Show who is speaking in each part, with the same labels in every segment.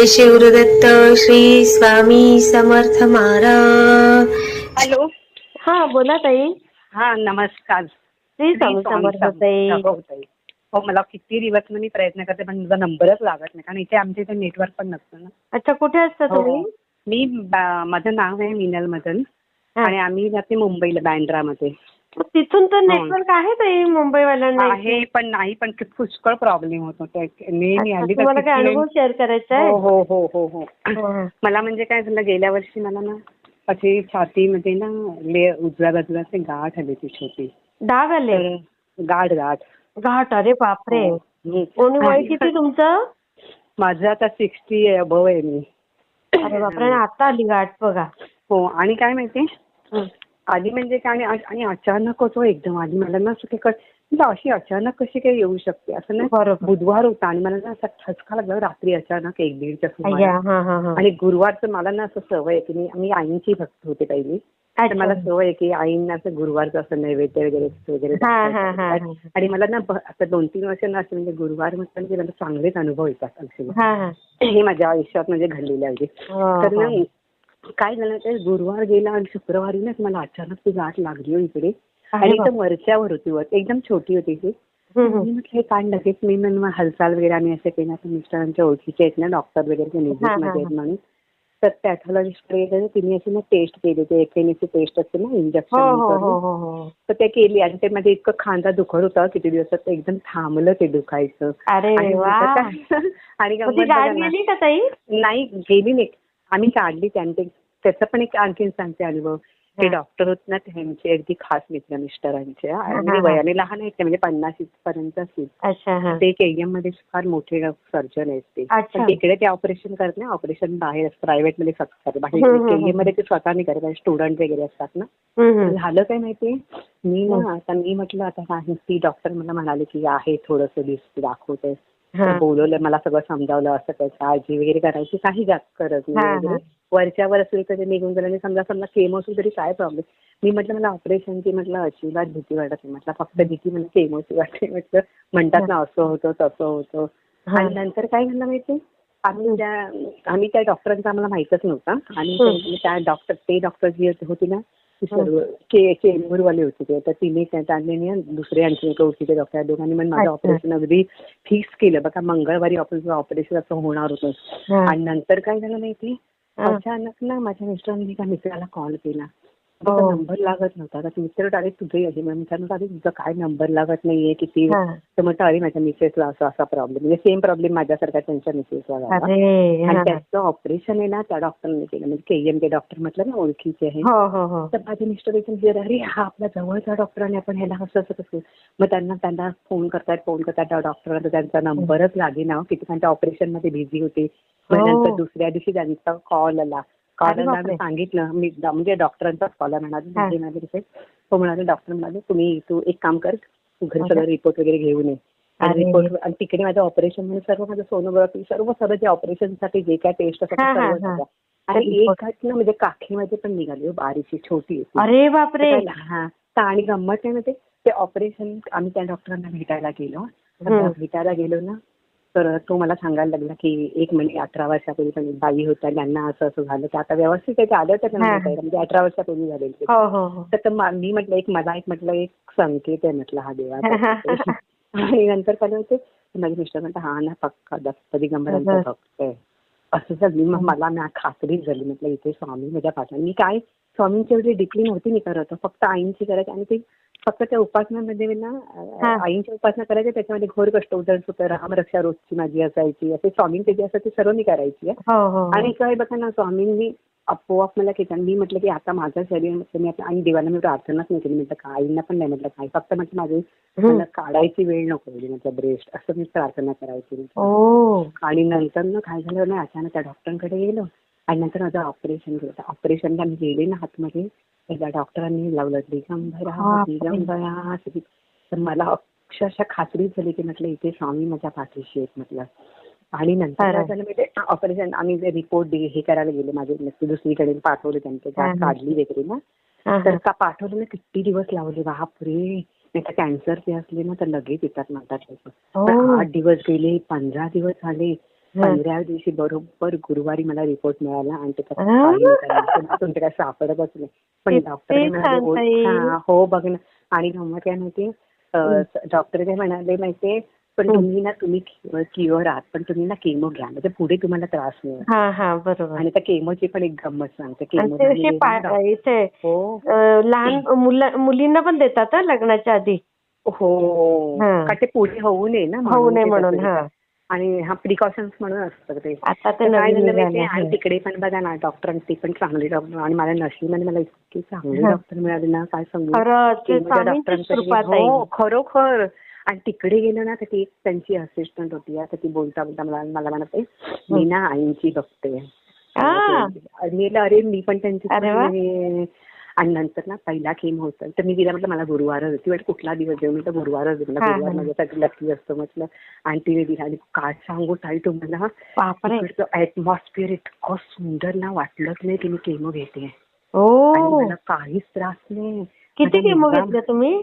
Speaker 1: जय Shivdatta Shri Swami Samarth Maharaj.
Speaker 2: Hello.
Speaker 1: हा बोला ताई.
Speaker 2: हा नमस्कार.
Speaker 1: श्री स्वामी समर्थ ताई.
Speaker 2: हो ताई. हो मला किती दिवस मी प्रयत्न करते पण तुझा नंबरच लागत नाही कारण इथे आमच्या इथे नेटवर्क पण नसतं ना.
Speaker 1: अच्छा कुठे असता
Speaker 2: हो.
Speaker 1: तुम्ही?
Speaker 2: मी बा- माझं नाव आहे मिनल मदन. आणि आम्ही जाते मुंबईला बँड्रामध्ये
Speaker 1: तिथून तर नेटवर्क आहे ताई मुंबईवाल्यांना
Speaker 2: आहे पण नाही पण पुष्कळ प्रॉब्लेम होतो हल्ली तर
Speaker 1: तुम्हाला काय अनुभव शेअर करायचा आहे?
Speaker 2: हो हो हो हो. हो.
Speaker 1: हा.
Speaker 2: मला म्हणजे काय झालं गेल्या वर्षी मला ना अशी छातीमध्ये ना ले उजव्या बाजूला असे गाठ आली ती छोटी.
Speaker 1: डाग आले?
Speaker 2: गाठ गाठ.
Speaker 1: घाट अरे बापरे.
Speaker 2: हम्म.
Speaker 1: कोणी वय किती तुमचं?
Speaker 2: माझं आता सिक्स्टी अबव आहे मी.
Speaker 1: अरे बापरे आता आली गाठ बघा.
Speaker 2: हो आणि काय माहिती?
Speaker 1: हं.
Speaker 2: आधी म्हणजे काय आणि आणि अचानक होतो एकदम आधी मला ना असं काही कळ म्हणजे अशी अचानक कशी काय येऊ शकते असं ना
Speaker 1: बरोबर
Speaker 2: बुधवार होता आणि मला ना असा ठसका लागला रात्री अचानक एक दीडच्या सुमारास
Speaker 1: हा हा हा
Speaker 2: आणि गुरुवारचं मला ना असं सवय आहे की मी मी आईंची भक्त होते पहिली तर. मला सवय आहे की आईंना असं गुरुवारचं असं नैवेद्य वगैरे वगैरे
Speaker 1: हा, हा, हा. हा.
Speaker 2: आणि मला ना आता दोन तीन वर्ष ना असं म्हणजे गुरुवार म्हटलं की मला चांगलेच अनुभव येतात.
Speaker 1: हा हा
Speaker 2: हे माझ्या आयुष्यात म्हणजे घडलेले आहे
Speaker 1: हो,
Speaker 2: तर
Speaker 1: हो.
Speaker 2: ना काय झालं ते गुरुवार गेला आणि शुक्रवारी ना मला अचानक ती गाठ लागली हो इकडे. आणि. इथं वरच्यावर होती वर. एकदम छोटी होती ती. मी. म्हटलं हे काय लगेच मी म्हणून हालचाल वगैरे आम्ही असे केलं तर मिस्टरांच्या ओळखीचे आहेत ना डॉक्टर वगैरे आहेत. म्हणून. तर पॅथॉलॉजिस्टकडे गेले तिने अशी ना टेस्ट केली ते एफएनएची टेस्ट असते ना इंजेक्शन
Speaker 1: हो हो
Speaker 2: तर ते केली आणि ते मध्ये इतकं खांदा दुखत होता. किती दिवसात एकदम थांबलं ते दुखायचं.
Speaker 1: अरे
Speaker 2: आणि नाही गेली नाही. आम्ही काढली त्यांचे त्याचा पण एक आणखीन सांगते अनुभव ते. डॉक्टर होत ना त्यांचे अगदी खास मित्र मिस्टरांचे. वयाने लहान आहेत म्हणजे पन्नास पर्यंत असतील ते केएममध्ये फार मोठे सर्जन आहेत ते. पण तिकडे ते ऑपरेशन करत नाही ऑपरेशन बाहेर प्रायव्हेटमध्ये करतात बाहेर केएममध्ये ते स्वतः नाही करत स्टुडंट वगैरे असतात ना. झालं काय माहितीये मी. ना आता मी म्हटलं आता नाही ती डॉक्टर मला म्हणाले की आहे थोडंसं दिसते दाखवते. बोलवलं मला सगळं समजावलं असं काय काळजी वगैरे करायची काही
Speaker 1: हा,
Speaker 2: नाही वरच्यावर असं कधी निघून गेलं. आणि समजा समजा केमो असेल तरी काय प्रॉब्लेम मी म्हटलं मला ऑपरेशनची म्हटलं अजिबात भीती वाटत नाही. म्हटलं फक्त भीती म्हणजे केमोची वाटते. म्हटलं म्हणतात ना असं होतं तसं होतं. आणि नंतर काय झालं माहिती आम्ही त्या आम्ही त्या डॉक्टरांचा आम्हाला माहितच नव्हता. आणि त्या डॉक्टर ते डॉक्टर जी होती ना सर्व के चेंबूरवाले होते ते. तर तिने त्या त्यांनी दुसरे आणखी एक ओळखीचे डॉक्टर दोघांनी पण माझं. ऑपरेशन अगदी फिक्स केलं. बघा मंगळवारी ऑपरेशन ऑपरेशन असं होणार होतं.
Speaker 1: हा.
Speaker 2: आणि नंतर काय झालं माहिती?
Speaker 1: हा.
Speaker 2: अचानक ना माझ्या मिस्टरांनी एका मित्राला कॉल केला.
Speaker 1: हो.
Speaker 2: नंबर लागत नव्हता. आता मित्र डायरेक्ट तुझे आहे मी म्हटलं अरे तुझा काय नंबर लागत नाहीये किती?
Speaker 1: हा.
Speaker 2: तर म्हटलं अरे माझ्या मिसेसला असा असा प्रॉब्लेम म्हणजे सेम प्रॉब्लेम माझ्यासारखा त्यांच्या मिसेसला झाला. आणि
Speaker 1: हा.
Speaker 2: त्याचं ऑपरेशन आहे ना त्या डॉक्टरने केलं. म्हणजे केएम के डॉक्टर म्हटलं ना ओळखीचे आहे.
Speaker 1: हो हो हो.
Speaker 2: तर माझे मिस्टर विचार अरे हा आपल्या जवळचा डॉक्टर आणि आपण ह्याला असं असं कसं मग त्यांना त्यांना फोन करतायत फोन करतायत. त्या डॉक्टरांना त्यांचा नंबरच लागे ना किती त्यांच्या ऑपरेशनमध्ये बिझी होते. मग
Speaker 1: हो.
Speaker 2: नंतर दुसऱ्या दिवशी त्यांचा कॉल आला. मी सांगितलं मी म्हणजे डॉक्टरांचाच कॉल
Speaker 1: हा.
Speaker 2: म्हणाले तो म्हणाले डॉक्टर म्हणाले तुम्ही तू एक काम कर तू घरी
Speaker 1: अच्छा.
Speaker 2: सगळं रिपोर्ट वगैरे घेऊन ये आणि. रिपोर्ट आणि तिकडे माझं ऑपरेशन म्हणजे सर्व माझं सोनोग्राफी सर्व सर्व जे ऑपरेशनसाठी जे काय टेस्ट असतात
Speaker 1: हा,
Speaker 2: ते
Speaker 1: हा,
Speaker 2: सर्व
Speaker 1: हा.
Speaker 2: आणि एक घाट ना म्हणजे काखीमध्ये पण निघाली हो, बारीकशी छोटी.
Speaker 1: अरे बापरे
Speaker 2: हा आणि गंमत आहे ना ते ऑपरेशन आम्ही त्या डॉक्टरांना भेटायला गेलो. भेटायला गेलो ना तर तो मला सांगायला लागला की एक म्हणजे अठरा वर्षापूर्वी पण बाई होत्या त्यांना असं असं झालं तर आता व्यवस्थित आहे ते आलं होतं. भेटायला. म्हणजे अठरा वर्षापूर्वी झालेलं ते.
Speaker 1: हो हो हो
Speaker 2: तर तर मा- म्हटलं एक मला एक म्हटलं एक संकेत आहे म्हटलं हा देवाचा आणि नंतर काय होते माझे मिस्टर म्हणतात हा ना पक्का दत्त दिगंबरांचा
Speaker 1: हं.
Speaker 2: भक्त आहे असं झाली मग मला ना खात्रीच झाली म्हटलं इथे स्वामी माझ्या पाठवून मी काय स्वामींची एवढी डिप्ली नव्हती मी करत फक्त आईंची करायची आणि ते फक्त त्या उपासनामध्ये ना
Speaker 1: हा.
Speaker 2: अं, आईंची उपासना करायची त्याच्यामध्ये घोर कष्ट उदर सुत रामरक्षा रोजची माझी असायची असे स्वामींचे जे असतात ते सर्व मी करायची आहे.
Speaker 1: हो हो
Speaker 2: आणि काय बघा ना स्वामींनी आपोआप मला केलं मी म्हटलं की आता माझं शरीर म्हटलं मी आता आणि देवाला मी प्रार्थनाच नाही केली म्हटलं का आईंना पण नाही म्हटलं काय फक्त म्हटलं माझी. मला काढायची वेळ नको म्हटलं ब्रेस्ट असं मी प्रार्थना करायची आणि नंतर ना काय झालं ना अचानक त्या डॉक्टरांकडे गेलो आणि नंतर माझं ऑपरेशन केलं ऑपरेशनला मी गेले ना आतमध्ये एकदा डॉक्टरांनी लावलं दिगंबरा. दिगंबरा तर मला अक्षरशः खात्री झाली की म्हटलं इथे स्वामी माझ्या पाठीशी आहेत म्हटलं आणि नंतर ऑपरेशन आम्ही रिपोर्ट हे करायला गेले माझे दुसरीकडे पाठवले त्यांचे. काढली वगैरे ना तर. का पाठवले ना किती दिवस लावले बापरे नाही तर कॅन्सर ते असले ना तर लगेच येतात म्हणतात लोक
Speaker 1: हो.
Speaker 2: आठ दिवस गेले पंधरा दिवस झाले. पंधरा दिवशी बरोबर गुरुवारी मला रिपोर्ट मिळाला आणि त्याच्यात
Speaker 1: आ.
Speaker 2: काही नाही करायचं. तुमचं काय सापडतच नाही पण डॉक्टर. हो बघ ना आणि गंमत काय माहिती डॉक्टर काय म्हणाले माहितीये पण. तुम्ही ना तुम्ही क्युअर आहात पण तुम्ही ना केमो घ्या म्हणजे पुढे तुम्हाला त्रास नाही.
Speaker 1: हा हा बरोबर
Speaker 2: आणि त्या केमोची पण एक गंमत सांगते
Speaker 1: आणि
Speaker 2: केमो हो
Speaker 1: लहान मुला मुलींना पण देतात लग्नाच्या आधी
Speaker 2: हो. का ते पुढे होऊ नये ना
Speaker 1: होऊ नये म्हणून.
Speaker 2: आणि हा प्रिकॉशन्स म्हणून असतं ते
Speaker 1: आता ते
Speaker 2: तर काय झालं माहितीये आणि. तिकडे पण बघा ना डॉक्टर ते पण चांगले डॉक्टर आणि मला नशिबाने मला इतके चांगले. डॉक्टर मिळाले ना काय सांगू
Speaker 1: खरंच ते
Speaker 2: केमोच्या
Speaker 1: स्वामींचीच
Speaker 2: डॉक्टरांकडे
Speaker 1: कृपा ताई.
Speaker 2: हो खरोखर आणि तिकडे गेलो ना तर ती एक त्यांची असिस्टंट होती आता ती बोलता बोलता मला मला म्हणत आहे, मी ना आईंची बघते. आणि म्हटलं, अरे मी पण त्यांची
Speaker 1: अरे वा.
Speaker 2: आहे. आणि नंतर ना पहिला केम होतं तर मी तिला म्हटलं मला गुरुवारच ती वाटत कुठला दिवस देऊ? म्हटलं गुरुवारच
Speaker 1: हा,
Speaker 2: गुरुवार. माझ्यासाठी लकी असतो. म्हटलं आणि तिने दिला आणि काय सांगू ताई तुम्हाला? ऍटमॉस्फिअर इतकं सुंदर ना वाटलंच नाही की मी केमो घेते. मला काहीच त्रास नाही.
Speaker 1: किती केमो घेतलं तुम्ही?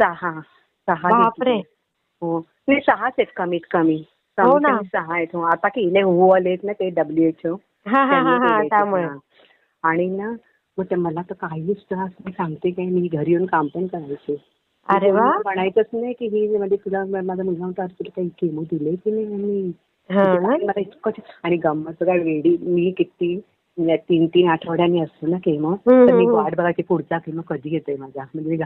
Speaker 2: सहा. सहा
Speaker 1: बापरे.
Speaker 2: हो. नाही सहाच आहेत कमीत कमी.
Speaker 1: हो
Speaker 2: सहा आहेत. हो आता केले हो आलेत ना ते डब्ल्यूएचओ
Speaker 1: त्यामुळे.
Speaker 2: आणि ना मग ते मला तर काहीच त्रास नाही सांगते काय मी घरी येऊन काम पण करायचे
Speaker 1: अरे वा.
Speaker 2: म्हणायचंच नाही की ही म्हणजे तुला माझा मुलगा होता तुला काही केमो दिले की नाही आणि
Speaker 1: हा
Speaker 2: मला इतकं आणि गंमत काय वेडी मी किती म्हणजे तीन तीन आठवड्यांनी असतो ना केमो तर मी. वाट बघायची पुढचा केमो कधी येतोय माझा म्हणजे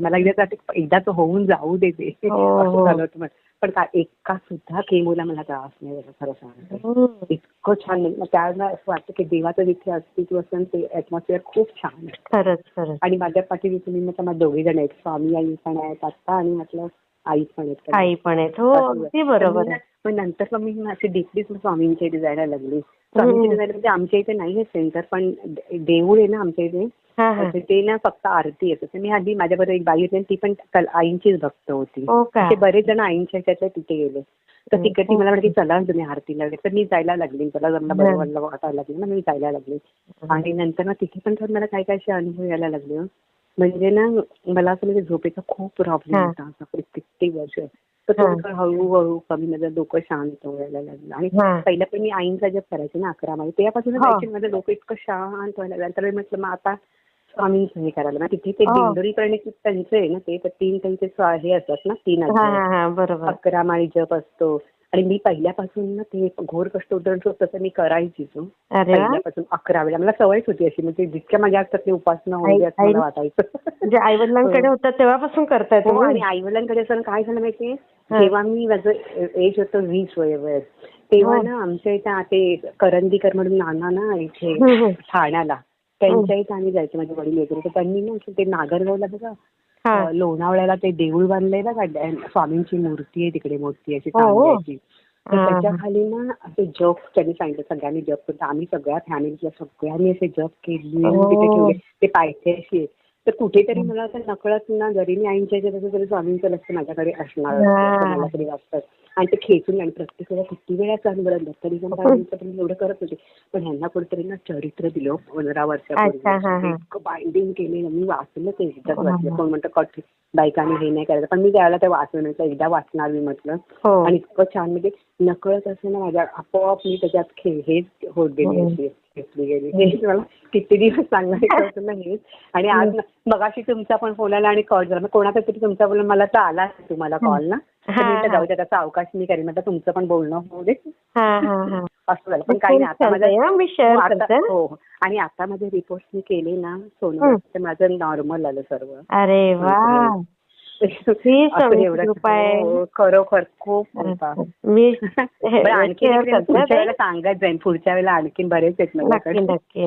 Speaker 2: मला एकदा होऊन जाऊ देते
Speaker 1: हो, हो.
Speaker 2: असं झालं होतं. पण काय एका सुद्धा केमोला मला त्रास नाही झाला खरं सांगते.
Speaker 1: हम्म.
Speaker 2: इतकं छान नाही मग त्यावेळेला असं वाटतं की देवाचं जिथे अस्तित्व असेल ते ऍटमॉस्फिअर खूप छान आहे.
Speaker 1: खरंच
Speaker 2: आणि माझ्या पाठी तुम्ही म्हटलं दोघे जण आहेत. स्वामी आई पण आहेत आत्ता आणि म्हटलं आई पण आहेत.
Speaker 1: आई पण आहेत. हो अगदी बरोबर
Speaker 2: मग नंतर मग मी अशी डीपलीच स्वामींची डिझायनर लागली. स्वामींची डिझायनर म्हणजे आमच्या इथे नाही आहे सेंटर पण देऊळ आहे ना आमच्या इथे.
Speaker 1: हा हा.
Speaker 2: ते ना फक्त आरती येत मी आधी माझ्याबरोबर एक बाई होती ती पण कल- आईंचीच भक्त होती.
Speaker 1: हो
Speaker 2: ते बरेच जण आईंच्या ह्याच्यातले तिथे गेले. तर तिकडे ती मला म्हणाली चला तुम्ही आरतीला वगैरे. तर मी जायला लागली. मला जमला बरं. वाटलं वाटायला लागली ना मी जायला लागली. आणि नंतर ना तिथे पण मला काही काही असे अनुभव यायला लागले. हं. म्हणजे ना मला असं म्हणजे झोपेचा खूप प्रॉब्लेम
Speaker 1: हा.
Speaker 2: होता. असा किती किती वर्ष. तर. थोडंसं हळूहळू कमी माझं डोकं शांत व्हायला लागलं आणि
Speaker 1: हा.
Speaker 2: पहिलं पण मी आईंचा जप करायचे ना अकरा माळी तेव्हापासून. जायचे माझं डोकं इतकं शांत व्हायला लागलं तर म्हटलं मग आता स्वामींचं हे करायला मग तिथे ते. दिंडोरी करणे त्यांचे आहे ना ते तर तीन त्यांचे हे असतात ना तीन
Speaker 1: बरोबर
Speaker 2: अकरा माळी जप असतो आणि मी पहिल्यापासून ना ते घोर कष्ट उद्धरण तसं मी करायचीच हं.
Speaker 1: अरे वा
Speaker 2: पहिल्यापासून अकरा वेळा मला सवयच होती अशी म्हणजे जितक्या माझ्या असतात ते उपासना असं
Speaker 1: आई-
Speaker 2: मला वाटायचं
Speaker 1: म्हणजे आई वडिलांकडे होतं तेव्हापासून करताय
Speaker 2: हो आणि आई वडिलांकडे असं काय झालं माहितीये
Speaker 1: हा.
Speaker 2: जेव्हा मी माझं एज होतं वीस वय वय तेव्हा
Speaker 1: हो.
Speaker 2: ना आमच्या इथे आ- ते करंदीकर म्हणून नाना ना इथे
Speaker 1: हम्म, हम्म.
Speaker 2: ठाण्याला त्यांच्या इथे आम्ही जायचो माझे वडील वगैरे तर त्यांनी ना असं ते नागरगावला बघा
Speaker 1: हा
Speaker 2: लोणावळ्याला ते देऊळ बांधलंय डॅ- स्वामींची मूर्ती आहे तिकडे मोठी अशी
Speaker 1: हो.
Speaker 2: तांब्याची तर
Speaker 1: हा,
Speaker 2: त्याच्या
Speaker 1: हा.
Speaker 2: खाली ना असे जप त्यांनी सांगितलं सगळ्यांनी जप करतो आम्ही सगळ्या फॅमिलीतल्या सगळ्यांनी असे जप केले
Speaker 1: हो.
Speaker 2: तिथे ठेवले ते पायथ्याशी आहे. तर कुठेतरी मला असं नकळत ना जरी मी आईंच्या तरी स्वामींचं लक्ष माझ्याकडे असणार
Speaker 1: हा.
Speaker 2: मला तरी वाटतं. आणि ते खेचून आणि प्रत्येक वेळेला किती वेळा चालू बरं तरी पण स्वामींचं पण एवढं करत होते. पण ह्यांना कुठेतरी ना चरित्र दिलं पंधरा
Speaker 1: हा,
Speaker 2: वर्षापूर्वी
Speaker 1: हा.
Speaker 2: इतकं बाइंडिंग केलेलं मी वाचलं ते एकदाच
Speaker 1: हा,
Speaker 2: वाचलं.
Speaker 1: हा.
Speaker 2: कोण म्हणतं कठ बायकांनी हे नाही करायचं. पण मी त्यावेळेला ते वाचलं एकदा वाचणार मी म्हटलं.
Speaker 1: हो.
Speaker 2: आणि इतकं छान म्हणजे नकळत असं ना माझ्या आपोआप मी त्याच्यात हेच होत गेली. अशी. खेचली गेली. मला किती दिवस सांगायचं होतं ना हेच आणि आज मगाशी तुमचा पण फोन आला आणि कॉल झाला. कोणाचा तरी तुमचा बोलून मला तर आला तुम्हाला कॉल ना. जाऊ द्या त्याचा अवकाश मी करेन. म्हटलं तुमचं पण बोलणं होऊ दे.
Speaker 1: हा हा हा.
Speaker 2: असं झालं. पण काही नाही आता
Speaker 1: हा.
Speaker 2: हो, आता-. आणि आता माझे रिपोर्ट मी केले ना. सोनोग्राफी तर माझं नॉर्मल आलं सर्व.
Speaker 1: अरे वा. ही
Speaker 2: खरोखर खूप.
Speaker 1: मी
Speaker 2: आणखी सांगत जाईन. पुढच्या वेळेला आणखीन बरेच आहेत
Speaker 1: नक्की? नक्की